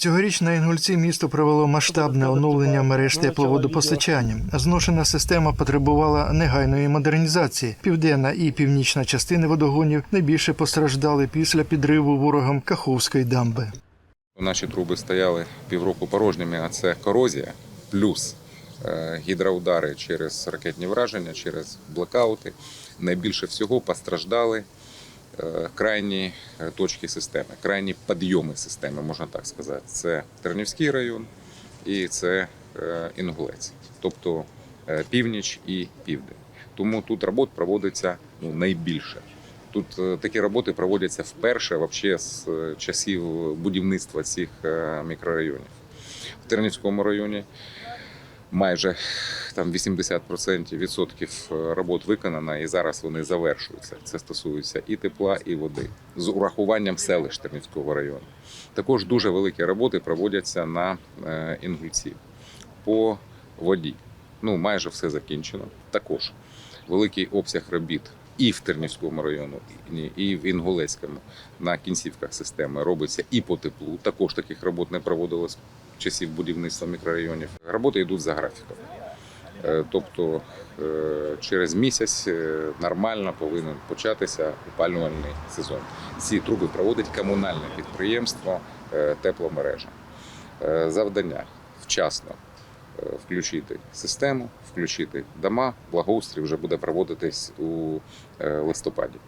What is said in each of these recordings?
Цьогоріч на Інгульці місто провело масштабне оновлення мереж тепловодопостачання. Зношена система потребувала негайної модернізації. Південна і північна частини водогонів найбільше постраждали після підриву ворогом Каховської дамби. Наші труби стояли півроку порожніми, а це корозія плюс е, гідроудари через ракетні враження, через блекаути. Найбільше всього постраждали крайні е, точки системи, крайні підйоми системи, можна так сказати. Це Тернівський район і це е, Інгулець, тобто е, північ і південь. Тому тут робот проводиться ну, найбільше. Тут е, такі роботи проводяться вперше вообще з е, часів будівництва цих е, мікрорайонів. В Тернівському районі майже там 80% відсотків е, робот виконано, і зараз вони завершуються. Це стосується і тепла, і води з урахуванням селищ Тернівського району. Також дуже великі роботи проводяться на е, Інгульці по воді. Ну, майже все закінчено. Також великий обсяг робіт і в Тернівському району, і- в Інгулецькому на кінцівках системи робиться і по теплу. Також таких робот не проводилось часів будівництва мікрорайонів. Роботи йдуть за графіком. Е, Тобто е, через місяць е, нормально повинен початися опалювальний сезон. Ці труби проводить комунальне підприємство тепломережа. Завдання вчасно включити систему, включити дома. Благоустрій вже буде проводитись у листопаді.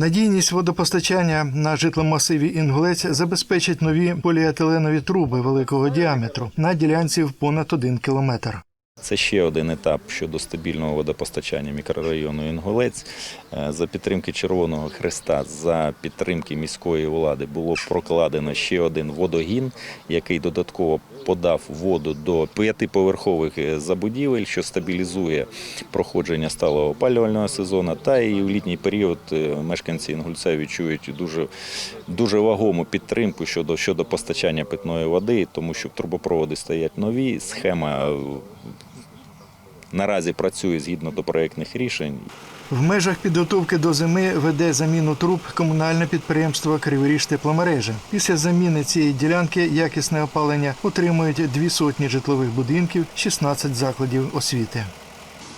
Надійність водопостачання на житломасиві Інгулець забезпечить нові поліетиленові труби великого діаметру на ділянці в понад один кілометр. Це ще один етап щодо стабільного водопостачання мікрорайону Інгулець. Е, За підтримки Червоного Хреста, за підтримки міської влади було прокладено ще один водогін, який додатково подав воду до п'ятиповерхових е, забудівель, що стабілізує проходження сталого опалювального сезону. Та і в літній період е, мешканці Інгульця відчують дуже, дуже вагому підтримку щодо, щодо постачання питної води, тому що трубопроводи стоять нові, схема наразі працює згідно до проєктних рішень. В межах підготовки до зими веде заміну труб комунальне підприємство Криворіж тепломережа. Після заміни цієї ділянки якісне опалення отримують дві сотні житлових будинків, 16 закладів освіти.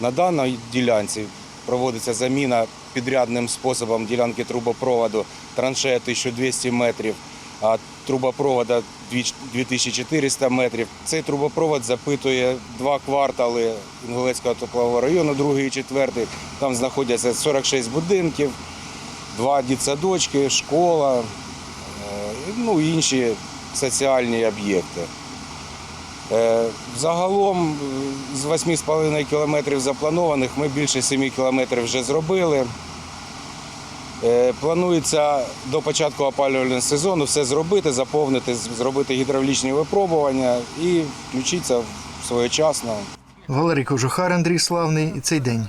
На даній ділянці проводиться заміна підрядним способом ділянки трубопроводу траншея 1200 метрів, а трубопровода 2400 метрів. Цей трубопровод запитує два квартали Інгулецького теплового району, другий і четвертий. Там знаходяться 46 будинків, два дитсадочки, школа, е, ну інші соціальні об'єкти. Е, Загалом е, з 8,5 кілометрів запланованих ми більше 7 кілометрів вже зробили. Е, Планується до початку опалювального сезону все зробити, заповнити, зробити гідравлічні випробування і включитися своєчасно. Валерій Кожухар, Андрій Славний. І цей день.